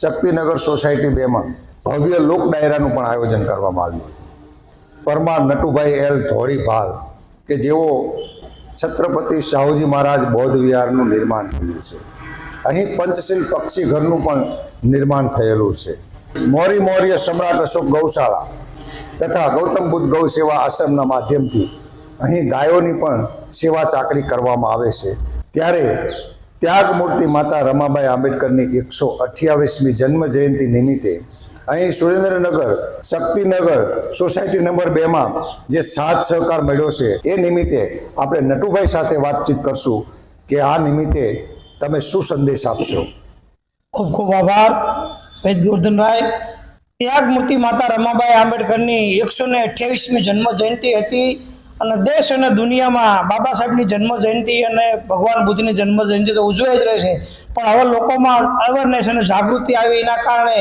Shaktinagar society બેમાં ભવ્ય લોક ડાયરાનું પણ આયોજન કરવામાં આવ્યું હતું. પરમાર નટુભાઈ એલ ધોળીભાલ, કે જેઓ છત્રપતિ શાહુજી મહારાજ બૌદ્ધ વિહારનું નિર્માણ કર્યું છે. અહીં પંચશીલ પક્ષી ઘરનું પણ નિર્માણ થયેલું છે. મોરી મૌર્ય સમ્રાટ અશોક ગૌશાળા તથા ગૌતમ બુદ્ધ ગૌ સેવા આશ્રમના માધ્યમથી અહીં ગાયોની પણ સેવા ચાકરી કરવામાં આવે છે. ત્યારે ત્યાગ મૂર્તિ માતા રમાબાઈ આંબેડકરની એકસો અઠ્યાવીસમી જન્મ જયંતિ નિમિત્તે અહીં સુરેન્દ્રનગર શક્તિનગર સોસાયટી નંબર બેમાં જે સાથ સહકાર મળ્યો છે, એ નિમિત્તે આપણે નટુભાઈ સાથે વાતચીત કરશું કે આ નિમિત્તે તમે શું સંદેશ આપશો? ખૂબ ખૂબ આભાર. વૈદ ગોર્ધનભાઈ ત્યાગ મૂર્તિ માતા રમાબાઈ આંબેડકરની એકસો ને અઠ્યાવીસમી જન્મ જયંતિ હતી. અને દેશ અને દુનિયામાં બાબા સાહેબની જન્મ જયંતિ અને ભગવાન બુદ્ધની જન્મ જયંતિ તો ઉજવાઈ જ રહે છે પણ હવે લોકોમાં અવેરનેસ અને જાગૃતિ આવી એના કારણે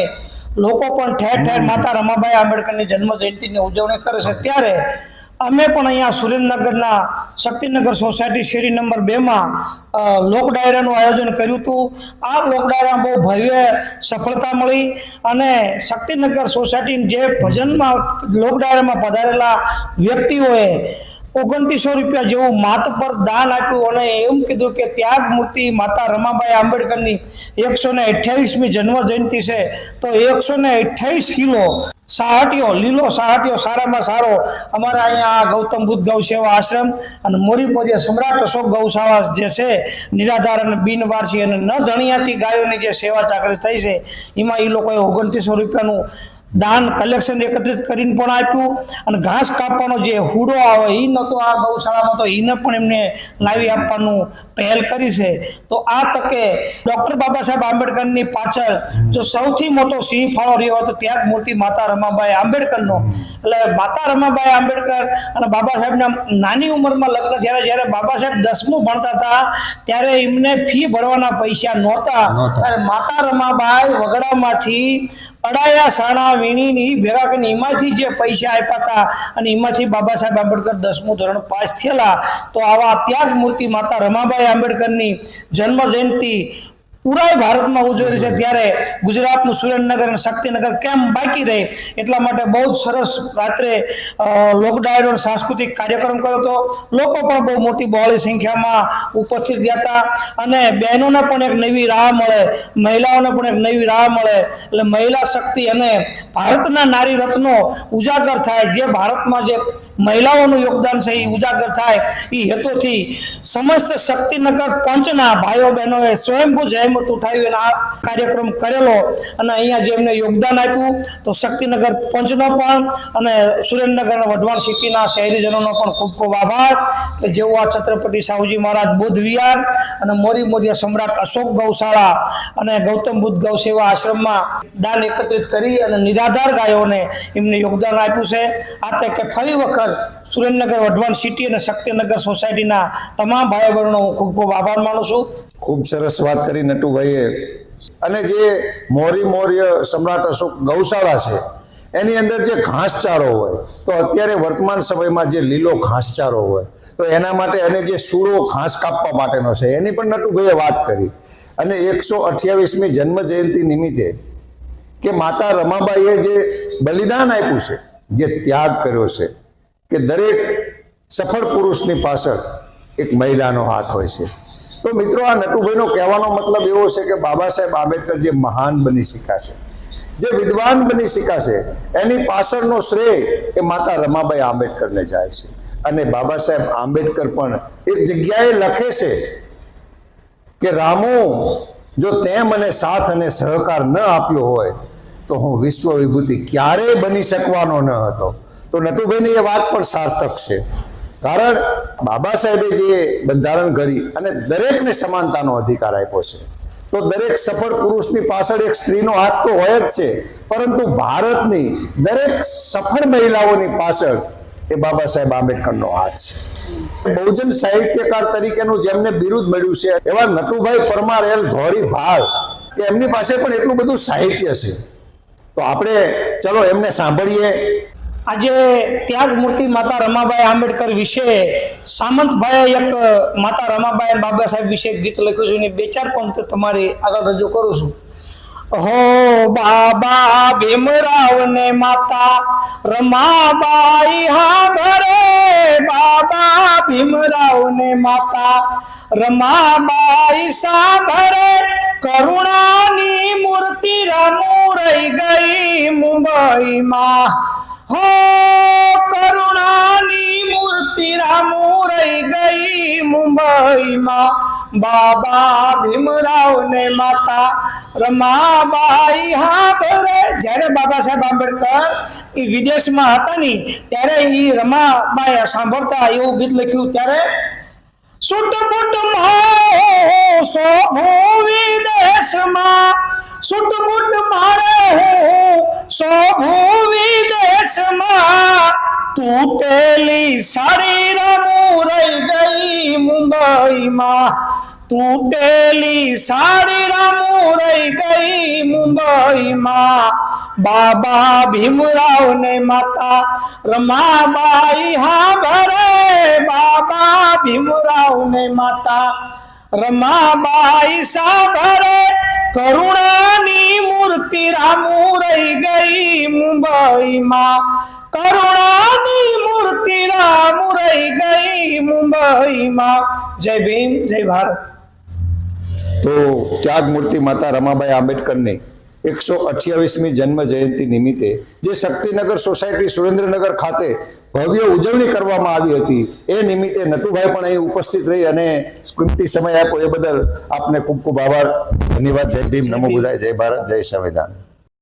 લોકો પણ ઠેર ઠેર માતા રમાબાઈ આંબેડકરની જન્મ જયંતિની ઉજવણી કરે છે. ત્યારે અમે પણ અહીંયા સુરેન્દ્રનગરના શક્તિનગર સોસાયટી શેરી નંબર બેમાં લોકડાયરાનું લોક ડાયરાનું આયોજન કર્યું હતું. આ લોક બહુ ભવ્ય સફળતા મળી અને શક્તિનગર સોસાયટીની જે ભજનમાં લોક ડાયરામાં પધારેલા વ્યક્તિઓએ ઓગણત્રીસો રૂપિયા જેવું માત પર દાન આપ્યું અને એમ કીધું કે ત્યાગ મૂર્તિ માતા રમાબાઈ આંબેડકરની એકસો ને અઠ્યાવીસમી જન્મ જયંતિ છે. તો એકસો ને અઠ્યાવીસ કિલો સાહટીઓ, લીલો સાહટીઓ, સારામાં સારો અમારા અહીંયા ગૌતમ બુદ્ધ ગૌ સેવા આશ્રમ અને મોરી મોરીય સમ્રાટ અશોક ગૌશાળા જે છે, નિરાધાર અને બિનવારસી અને ન ધણિયાતી ગાયોની જે સેવા ચાકરી થઈ છે, એમાં એ લોકોએ ઓગણત્રીસો રૂપિયાનું દાન કલેક્શન એકત્રિત કરીને પણ આપ્યું અને ઘાસ કાપવાનો જે હુડો આવે એ નહોતો આ ગૌશાળામાં તો એને પણ એમને લાવી આપવાનું પહેલ કરી છે. તો આ તકે ડૉક્ટર બાબા સાહેબ આંબેડકરની પાછળ જો સૌથી મોટો સિંહ ફાળો રહ્યો હતો ત્યાં જ મૂર્તિ માતા રમાબાઈ આંબેડકરનો. એટલે માતા રમાબાઈ આંબેડકર અને બાબા સાહેબના નાની ઉંમરમાં લગ્ન થયા જ્યારે બાબા સાહેબ દસમું ભણતા હતા ત્યારે એમને ફી ભરવાના પૈસા નહોતા. નહોતા. ત્યારે માતા રમાબાઈ વગડામાંથી અડાયા સાણા વીણીની ભેગા એમાંથી જે પૈસા આપ્યા હતા અને એમાંથી બાબા સાહેબ આંબેડકર દસમું ધોરણ પાસ થયેલા, તો આવા ત્યાગ મૂર્તિ માતા રમાબાઈ આંબેડકરની જન્મ જયંતિ પૂરા ભારતમાં ઉજવેલી છે. ત્યારે ગુજરાતનું સુરેન્દ્રનગર અને શક્તિનગર કેમ બાકી રહે એટલા માટે બહુ જ સરસ રાત્રે અ, લોક ડાયરો અને સાંસ્કૃતિક કાર્યક્રમ કર્યો હતો. લોકો પણ બહુ મોટી બહોળી સંખ્યામાં ઉપસ્થિત રહ્યા હતા. અને બહેનોને પણ એક નવી રાહ મળે મહિલાઓને પણ એક નવી રાહ મળે. એટલે મહિલા શક્તિ અને ભારતના નારી રત્નો ઉજાગર થાય જે ભારતમાં જે મહિલાઓનું યોગદાન છે એ ઉજાગર થાય એ હેતુથી સમસ્ત શક્તિનગર પંચના ભાઈઓ બહેનોએ સ્વયંભૂ જહેમત ઉઠાવી અને આ કાર્યક્રમ કરેલો અને અહીંયા જે એમને યોગદાન આપ્યું, તો શક્તિનગર પંચનો પણ અને સુરેન્દ્રનગર વઢવાણ સિટીના શહેરીજનોનો પણ ખૂબ ખૂબ આભાર કે જેઓ આ છત્રપતિ સાહુજી મહારાજ બુદ્ધ વિહાર અને મોરી મોરિયા સમ્રાટ અશોક ગૌશાળા અને ગૌતમ બુદ્ધ ગૌ સેવા આશ્રમમાં દાન એકત્રિત કરી અને નિરાધાર ગાયોને એમને યોગદાન આપ્યું છે. આ તકે ફરી વખત સુરેન્દ્રનગર વઢવાણ સિટી અને શક્તિનગર સોસાયટીના તમામ ભાઈ બહેનોનો હું ખૂબ ખૂબ આભાર માનું છું. ખૂબ સરસ વાત કરી નટુભાઈએ અને જે મોરી મૌર્ય સમ્રાટ અશોક ગૌશાળા છે, એની અંદર જે ઘાસચારો હોય, તો અત્યારે વર્તમાન સમયમાં જે લીલો ઘાસચારો હોય, તો એના માટે અને જે સૂળો ઘાસ કાપવા માટેનો છે, એની પણ નટુભાઈએ વાત કરી. અને એકસો અઠ્યાવીસમી જન્મ જયંતિ નિમિત્તે કે માતા રમાબાઈએ જે બલિદાન આપ્યું છે, જે ત્યાગ કર્યો છે, કે દરેક સફળ પુરુષની પાછળ એક મહિલાનો હાથ હોય છે. તો મિત્રો, આ નટુભાઈનો કહેવાનો મતલબ એવો છે કે બાબા સાહેબ આંબેડકર જે મહાન બની શીખાશે જે વિદ્વાન બની શીખાશે એની પાછળનો શ્રેય એ માતા રમાબાઈ આંબેડકરને જાય છે. અને બાબા સાહેબ આંબેડકર પણ એક જગ્યાએ લખે છે કે, રામુ, જો તે મને સાથ અને સહકાર ન આપ્યો હોય, તો હું વિશ્વ વિભૂતિ ક્યારેય બની શકવાનો ન હતો. તો નટુભાઈની એ વાત પણ સાર્થક છે. કારણ બાબા સાહેબે જે બંધારણ ઘડી અને દરેકને સમાનતાનો અધિકાર આપ્યો છે, તો દરેક સફળ પુરુષની પાછળ એક સ્ત્રીનો હાથ તો હોય જ છે, પરંતુ ભારતની દરેક સફળ મહિલાઓની પાછળ એ બાબા સાહેબ આંબેડકરનો હાથ છે. બહુજન સાહિત્યકાર તરીકેનું જેમને બિરુદ મળ્યું છે, એવા નટુભાઈ પરમાર, એલ ધોળી ભાળ કે એમની પાસે પણ એટલું બધું સાહિત્ય છે. તો આપણે, ચલો એમને સાંભળીએ. આજે ત્યાગ મૂર્તિ માતા રમાબાઈ આંબેડકર વિશે સામંતભાઈએ એક માતા રમાબાઈ બાબા સાહેબ વિશે ગીત લખ્યું છે. એની બે ચાર પંક્તિ તમારી આગળ રજૂ કરું છું. હો બાબા ભીમરાવ ને માતા રમાબાઈ હા ભરે. બાબા ભીમરાવ ને માતા રમાબાઈ સાંભરે કરુણાની મૂર્તિ રમુ રહી ગઈ મુંબઈમાં. હો કરુણાની મૂર્તિ રામુ રહી ગઈ મુંબઈમાં. બાબા ભીમરાવ ને માતા રમાબાઈ હા ભરે જ્યારે બાબા સાહેબ આંબેડકર એ વિદેશમાં હતા ને, ત્યારે એ રમાબાઈ સાંભળતા એવું ગીત લખ્યું ત્યારે સુટપુટ મારો શોભો વિદેશમાં સુટપુટ તૂટેલી સાડી રમું રહી ગઈ મુંબઈમાં. તૂટેલી સાડી રમું રહી ગઈ મુંબઈમાં. બાબા ભીમરાવ ને માતા રમાબાઈ હા ભરે. બાબા ભીમરાવ ને માતા રમાબાઈ સાભરે કરુણાની મૂર્તિ રામુ રહી ગઈ મુંબઈમાં. કરુણાની મૂર્તિ રામ રહી ગઈ મુંબઈમાં. જય ભીમ, જય ભારત. તો ત્યાગમૂર્તિ માતા રમાબાઈ આંબેડકરની એકસો અઠ્યાવીસમી જન્મ જયંતિ નિમિત્તે જે શક્તિનગર સોસાયટી સુરેન્દ્રનગર ખાતે ભવ્ય ઉજવણી કરવામાં આવી હતી, એ નિમિત્તે નટુભાઈ પણ અહીં ઉપસ્થિત રહી અને કિંમતી સમય આપ્યો. એ બદલ આપને ખૂબ ખૂબ આભાર. ધન્યવાદ. જય ભીમ. નમો બુધાય. જય ભારત. જય સંવિધાન.